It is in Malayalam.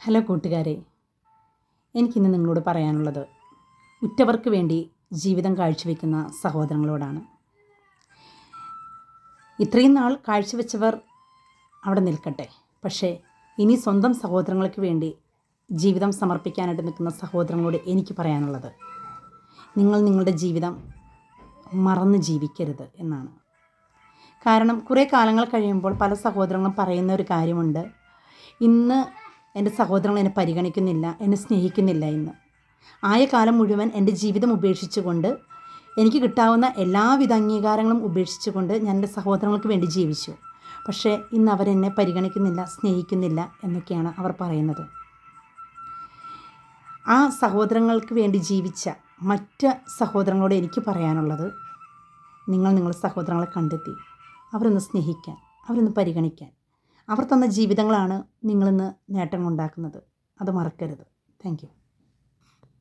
ഹലോ കൂട്ടുകാരെ എനിക്കിന്ന് നിങ്ങളോട് പറയാനുള്ളത് ഉറ്റവർക്ക് വേണ്ടി ജീവിതം കാഴ്ചവെക്കുന്ന സഹോദരങ്ങളോടാണ്. ഇത്രയും നാൾ കാഴ്ചവെച്ചവർ അവിടെ നിൽക്കട്ടെ പക്ഷേ ഇനി സ്വന്തം സഹോദരങ്ങൾക്ക് വേണ്ടി ജീവിതം സമർപ്പിക്കാനായിട്ട് നിൽക്കുന്ന സഹോദരങ്ങളോട് എനിക്ക് പറയാനുള്ളത് നിങ്ങൾ നിങ്ങളുടെ ജീവിതം മറന്ന് ജീവിക്കരുത് എന്നാണ്. കാരണം കുറേ കാലങ്ങൾ കഴിയുമ്പോൾ പല സഹോദരങ്ങളും പറയുന്ന ഒരു കാര്യമുണ്ട് ഇന്ന് എന്റെ സഹോദരങ്ങൾ എന്നെ പരിഗണിക്കുന്നില്ല എന്നെ സ്നേഹിക്കുന്നില്ല എന്ന്. ആയ കാലം മുഴുവൻ എന്റെ ജീവിതം ഉപേക്ഷിച്ചുകൊണ്ട് എനിക്ക് കിട്ടാവുന്ന എല്ലാവിധ അംഗീകാരങ്ങളും ഉപേക്ഷിച്ചുകൊണ്ട് ഞാൻ എന്റെ സഹോദരങ്ങൾക്ക് വേണ്ടി ജീവിച്ചു. പക്ഷേ ഇന്ന് അവരെന്നെ പരിഗണിക്കുന്നില്ല സ്നേഹിക്കുന്നില്ല എന്നൊക്കെയാണ് അവർ പറയുന്നത്. ആ സഹോദരങ്ങൾക്ക് വേണ്ടി ജീവിച്ച മറ്റ് സഹോദരങ്ങളോട് എനിക്ക് പറയാനുള്ളത് നിങ്ങൾ നിങ്ങളുടെ സഹോദരങ്ങളെ കണ്ടെത്തി അവരൊന്ന് സ്നേഹിക്കാൻ അവരൊന്ന് പരിഗണിക്കാൻ. അവർ തന്ന ജീവിതങ്ങളാണ് നിങ്ങളിന്ന് നേട്ടങ്ങളുണ്ടാക്കുന്നത്. അത് മറക്കരുത്. താങ്ക്